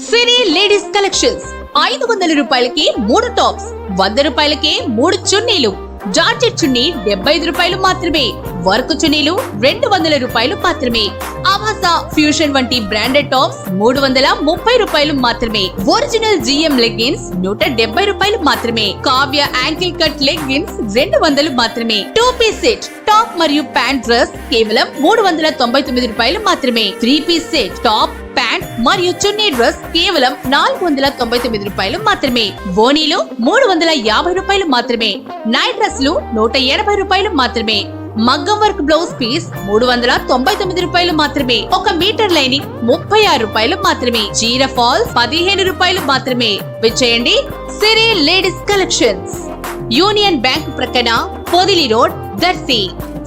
సిరి ladies collections. ఐదు వందల రూపాయలకి మూడు టాప్స్ వంద రూపాయలకి మూడు చున్నీలు. జార్జెట్ చున్నీ డెబ్బై ఐదు రూపాయలు మాత్రమే వర్క్ చున్నీలు రెండు వందల రూపాయలు మాత్రమే. అవాసా ఫ్యూషన్ వంటి బ్రాండెడ్ టాప్స్ మూడు వందల ముప్పై రూపాయలు మాత్రమే. ఒరిజినల్ జిఎం లెగ్గిన్స్ నూట డెబ్బై రూపాయలు మాత్రమే. కావ్య యాంకిల్ కట్ లెగ్గిన్స్ రెండు వందలు మాత్రమే. టూ పీస్ సెట్ టాప్ మరియు ప్యాంట్ డ్రెస్ కేవలం మూడు వందల తొంభై తొమ్మిది రూపాయలు మాత్రమే. Three piece set top pant మరియు చున్నీ డ్రెస్ కేవలం నాలుగు వందల తొంభై తొమ్మిది రూపాయలు మాత్రమే. బోనీలు మూడు వందల యాభై రూపాయలు మాత్రమే. నైట్ డ్రెస్లు నూట ఎనభై రూపాయలు మాత్రమే. మగ్గం వర్క్ బ్లౌజ్ పీస్ మూడు వందల తొంభై తొమ్మిది రూపాయలు మాత్రమే. ఒక మీటర్ లైనింగ్ ముప్పై ఆరు రూపాయలు మాత్రమే. జీర ఫాల్స్ పదిహేను రూపాయలు మాత్రమే. విచ్చేయండి Siri ladies collections. Union Bank ప్రక్కన Podili road Darsi.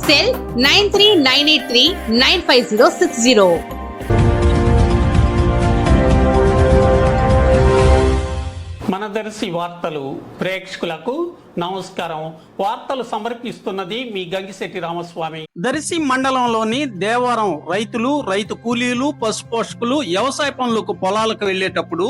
Cell nine three nine eight three nine five zero six zero. మన దర్శి వార్తలు ప్రేక్షకులకు నమస్కారం. వార్తలు సమర్పిస్తున్నది మీ గంగిశెట్టి రామస్వామి. దర్శి మండలంలోని దేవరం రైతులు రైతు కూలీలు పశు పోషకులు వ్యవసాయ పనులకు పొలాలకు వెళ్ళేటప్పుడు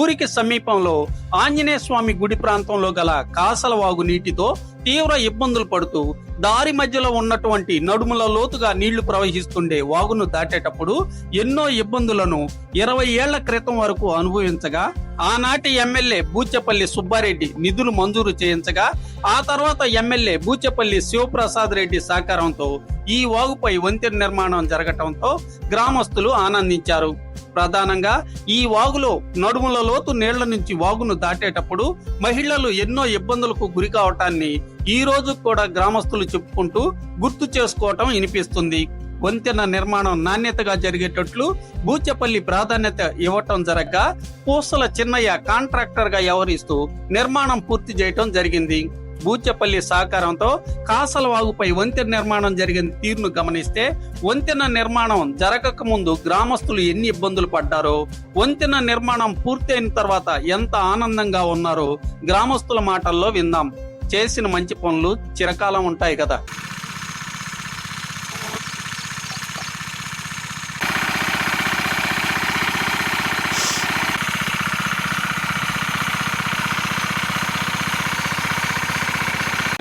ఊరికి సమీపంలో ఆంజనేయ స్వామి గుడి ప్రాంతంలో గల కాసలవాగు నీటితో తీవ్ర ఇబ్బందులు పడుతూ దారి మధ్యలో ఉన్నటువంటి నడుముల లోతుగా నీళ్ళు ప్రవహిస్తుండే వాగును దాటేటప్పుడు ఎన్నో ఇబ్బందులను ఇరవై ఏళ్ళ క్రితం వరకు అనుభవించగా ఆనాటి ఎమ్మెల్యే బూచెపల్లి సుబ్బారెడ్డి నిధులు మంజూరు చేయించగా ఆ తర్వాత ఎమ్మెల్యే బూచెపల్లి శివప్రసాద్ రెడ్డి సహకారంతో ఈ వాగుపై వంతెన నిర్మాణం జరగటంతో గ్రామస్తులు ఆనందించారు. ప్రధానంగా ఈ వాగులో నడుముల లోతు నీళ్ళ నుంచి వాగును దాటేటప్పుడు మహిళలు ఎన్నో ఇబ్బందులకు గురి కావటాన్ని ఈ రోజు కూడా గ్రామస్తులు చెప్పుకుంటూ గుర్తు చేసుకోవటం వినిపిస్తుంది. వంతెన నిర్మాణం నాణ్యతగా జరిగేటట్లు బూచెపల్లి ప్రాధాన్యత ఇవ్వటం జరగగా పూసల చిన్నయ్య కాంట్రాక్టర్గా వ్యవహరిస్తూ నిర్మాణం పూర్తి చేయటం జరిగింది. బూచెపల్లి సహకారంతో కాసలవాగుపై వంతెన నిర్మాణం జరిగిన తీరును గమనిస్తే వంతెన నిర్మాణం జరగక ముందు గ్రామస్తులు ఎన్ని ఇబ్బందులు పడ్డారో వంతెన నిర్మాణం పూర్తయిన తర్వాత ఎంత ఆనందంగా ఉన్నారో గ్రామస్తుల మాటల్లో విందాం. చేసిన మంచి పనులు చిరకాలం ఉంటాయి కదా.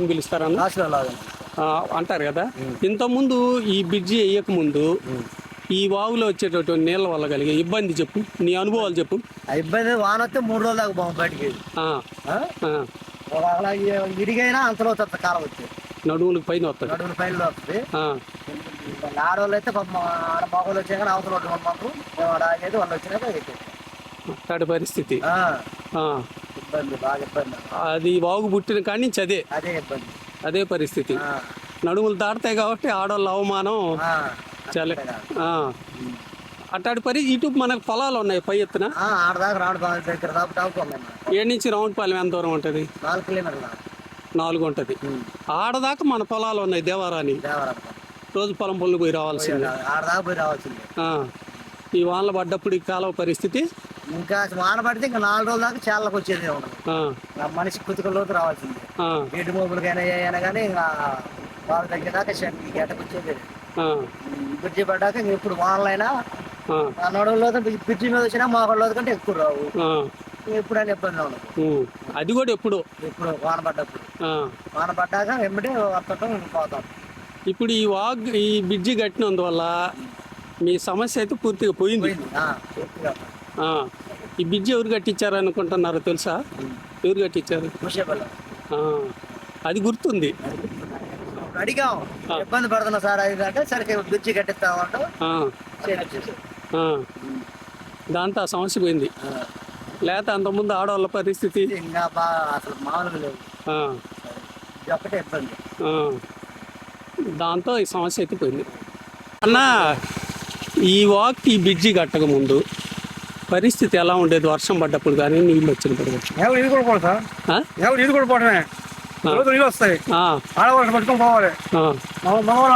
పిలుస్తారన్న? అంటారు కదా. ఇంతకుముందు ఈ బ్రిడ్జి వేయక ముందు ఈ వాగులో వచ్చేటటువంటి నీళ్ళ వల్ల కలిగే ఇబ్బంది చెప్పు నీ అనుభవాలు చెప్పు. ఆ ఇబ్బంది వాన వస్తే మూడు రోజులు దాకా బయటికి ఆ, ఆ? ఆ, ఒక అలా ఇడిగైనా అంతలో వస్తుంది కాలం వచ్చి. నడుములకు పైన వస్తుంది. నడువుల పైన వస్తుంది. ఆడవాళ్ళు అయితే ఆడ మగవాళ్ళు వచ్చాక అవతల ఒకటి మాకు. ఆగేది వాళ్ళు వచ్చినాక. అట్లాంటి పరిస్థితి. ఇబ్బంది బాగా ఇబ్బంది. అది వాగు పుట్టిన కాడి నుంచి అదే. అదే ఇబ్బంది. అదే పరిస్థితి. నడుములు దాటుతాయి కాబట్టి ఆడవాళ్ళ అవమానం చాలా అట్లాంటి పరి ఇటు మనకు పొలాలు ఉన్నాయి పై ఎత్తున. ఆడదాకా రావడం దగ్గర దాకా ఏడు నుంచి రౌండ్పాలెం ఎంత దూరం ఉంటుంది? నాలుగు కిలోమీటర్లు నాలుగు ఉంటుంది. ఆడదాకా మన పొలాలు ఉన్నాయి దేవారాని. రోజు పొలం పనులు పోయి రావాల్సిందే. ఆడదాకా పోయి రావాల్సిందే. ఈ వానలు పడ్డప్పుడు ఈ కాలువ పరిస్థితి? ఇంకా వాన పడితే ఇంకా నాలుగు రోజుల దాకా చాలకు వచ్చేది ఉండదు. మనిషి కుతుకలోకి రావాల్సిందే. గేటు మోపులకైనా అయినా కానీ ఇంకా వాళ్ళు తగ్గినాక ఈ గేటకు వచ్చేది. బ్రిడ్జి పడ్డాక ఇంక ఇప్పుడు వానలైనా నడువులో బ్రిడ్జి మీద వచ్చినా మోకాళ్ళ కంటే ఎక్కువ రావు. ఎప్పుడైనా ఇబ్బంది ఉండదు. అది కూడా ఎప్పుడు. ఇప్పుడు వాన పడ్డప్పుడు. వాన పడ్డాక వెంబడి వస్తుంటాం పోతాం. ఇప్పుడు ఈ వాగ్ ఈ బ్రిడ్జి కట్టినందువల్ల మీ సమస్య అయితే పూర్తిగా పోయింది. ఈ బ్రిడ్జి ఎవరు కట్టించారు అనుకుంటున్నారో తెలుసా? ఎవరు కట్టించారు? అది గుర్తుంది. అడిగాం. ఇబ్బంది పడుతున్నా సార్ అది అంటే సరే బ్రిడ్జి కట్టిస్తామంటూ. దాంతో ఆ సమస్య పోయింది. లేకపోతే అంతకుముందు ఆడవాళ్ళ పరిస్థితి? ఇంకా బాగా అసలు మామూలుగా లేవు ఇది ఒక్కటే ఇబ్బంది. దాంతో ఈ సమస్య అయితే పోయింది. అన్న ఈ వాక్ ఈ బ్రిడ్జి కట్టక ముందు పరిస్థితి ఎలా ఉండేది? వర్షం పడ్డప్పుడు కానీ నీళ్ళు వచ్చినప్పుడు కానీ? ఎవరు ఇది కూడా పోడు సార్. ఆ? ఎవరు ఇది కూడా పోవడమే రోజు నీళ్ళు వస్తాయి. ఆ, ఆడవాళ్ళు పట్టుకొని పోవాలి. ఆ, మగవాళ్ళు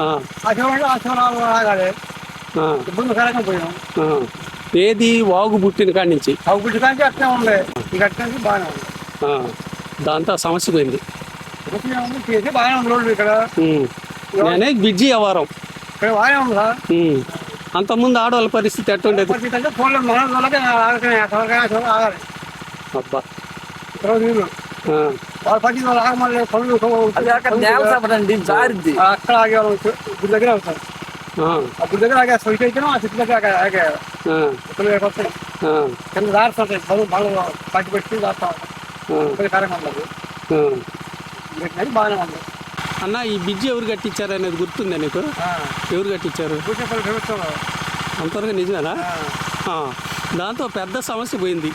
ఆ, ఆ శివరాడు ఆ ఆ, ఇబ్బంది కలగం పోయాం ఆ. ఏది వాగు పుట్టిన కాడి నుంచి? అవి పుట్టడానికి అట్లే ఉంది. ఇక అట్లే బాగానే ఉంది. ఆ, దాంతో సమస్య పోయింది. చేసి బాగానే ఉంది రోడ్డు ఇక్కడ. నేనే బ్రిడ్జి వ్యవహారం. ఇక్కడ బాగానే ఉంది? సార్. అంతకుముందు ఆడవాళ్ళ పరిస్థితి ఎట్టుండేది పరిస్థితి అంటే ఫోన్లో ఆగాలి. అబ్బా. వాళ్ళ. పట్టి వాళ్ళు ఆగమని పనులు అక్కడ దేవసభ జారిద్ది అక్కడ ఆగేవాళ్ళు దగ్గర అవుతారు ఆ, గుడి దగ్గర ఆగేస్తాం ఇటు అయితే ఆ చెట్టు దగ్గర ఆగే ఆగేయాలి ఆ, ఇక్కడ వస్తాయి కింద దాడుతుంటాయి బలు బలు పట్టి పెట్టి ఆ, ఇక్కడ కార్యక్రమం ఉండదు బాగానే ఉంది. అన్న ఈ బ్రిడ్జ్ ఎవరు కట్టించారు అనేది గుర్తుందా నీకు? ఎవరు కట్టించారు? అంతవరకు నిజమేనా? దాంతో పెద్ద సమస్య పోయింది.